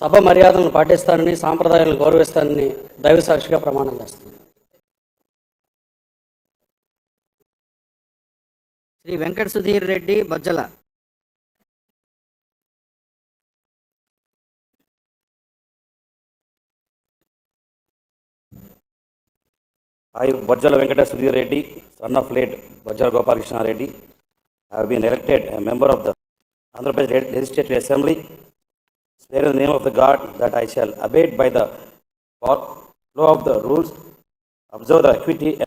సభ మర్యాదలను పాటిస్తానని సాంప్రదాయాలను గౌరవిస్తానని దైవ సాక్షిగా ప్రమాణం చేస్తుంది. Shri Venkata Sudheer Reddy Bojjala. I Bojjala Venkata Sudheer Reddy son of late Bojjala Gopalakrishna Reddy. I been elected member of the Andhra Pradesh legislative assembly Swear in the name of the God that I shall abide by the law of the rules, observe the equity